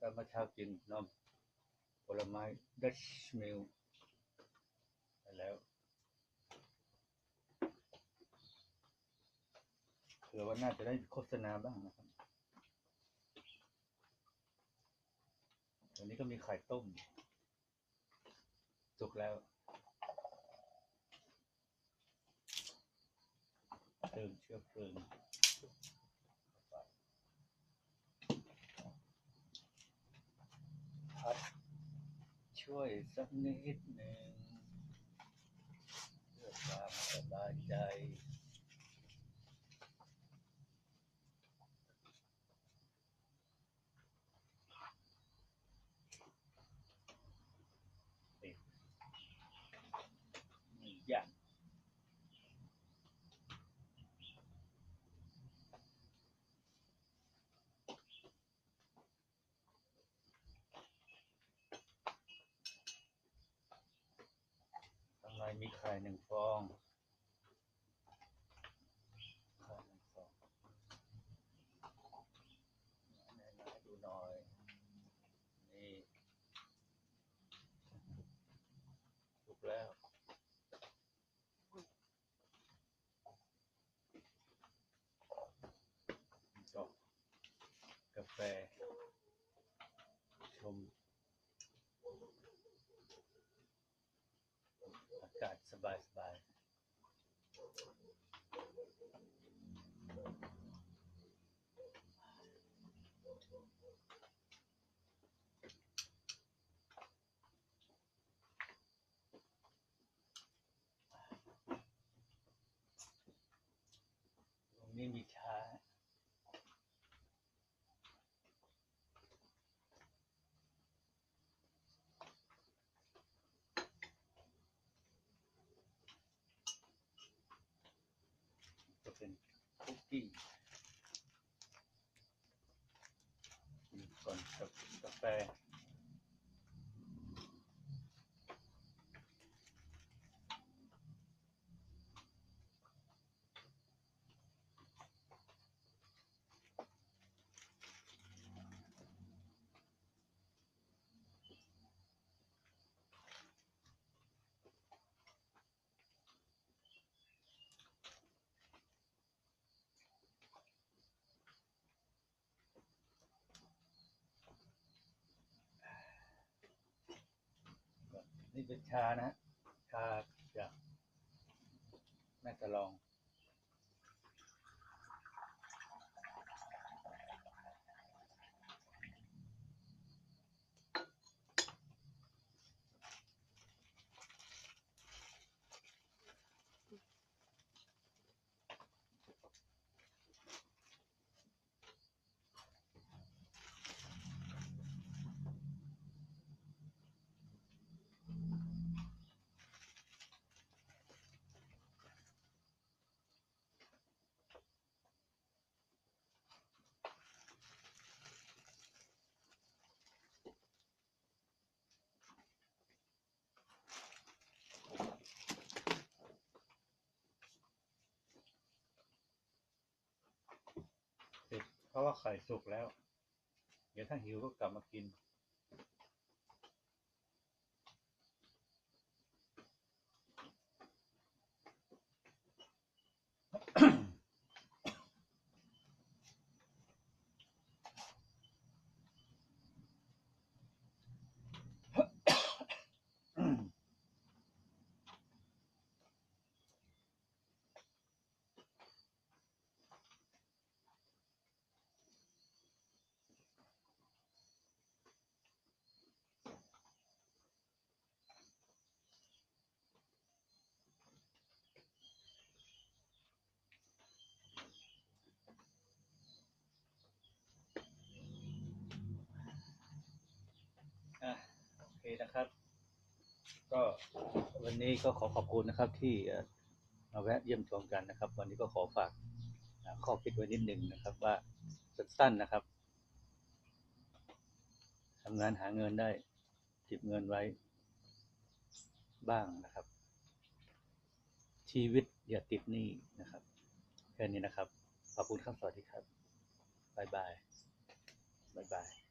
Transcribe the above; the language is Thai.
กันมาชากินนมผลไม้ดัชมิลแล้วเผื่อว่าน่าจะได้โฆษณาบ้างนะครับวันนี้ก็มีไข่ต้ม สุกแล้วเติมเชื้อเพลิง พัดช่วยสักนิดหนึ่งเพื่อความสบายใจ ปิดไม่ยากข้างใน มีไข่หนึ่งฟองไข่หนึ่งฟองไหนๆดูหน่อย นี่ถูกแล้ว กาแฟ ชม อากาศสบายสบายตรงนี้มีชา จะเป็น คุกกี้ก่อนกับกาแฟ นี่เป็นชานะฮะชาจากแม่ตะลอง เส ร็จเพราะว่าไข่สุกแล้ว เดี๋ยวถ้าหิวก็กลับมากินอะโอเค นะครับ ก็วันนี้ก็ขอขอบคุณนะครับที่มาแวะเยี่ยมชมกันนะครับ วันนี้ก็ขอฝากข้อคิดไว้นิดหนึ่งนะครับ ว่าสั้นๆนะครับทำงานหาเงินได้จิบเงินไว้ บ้างนะครับ ชีวิตอย่าติดหนี้นะครับแค่นี้นะครับ ขอบคุณครับสวัสดีครับบ๊ายบายบ๊ายบาย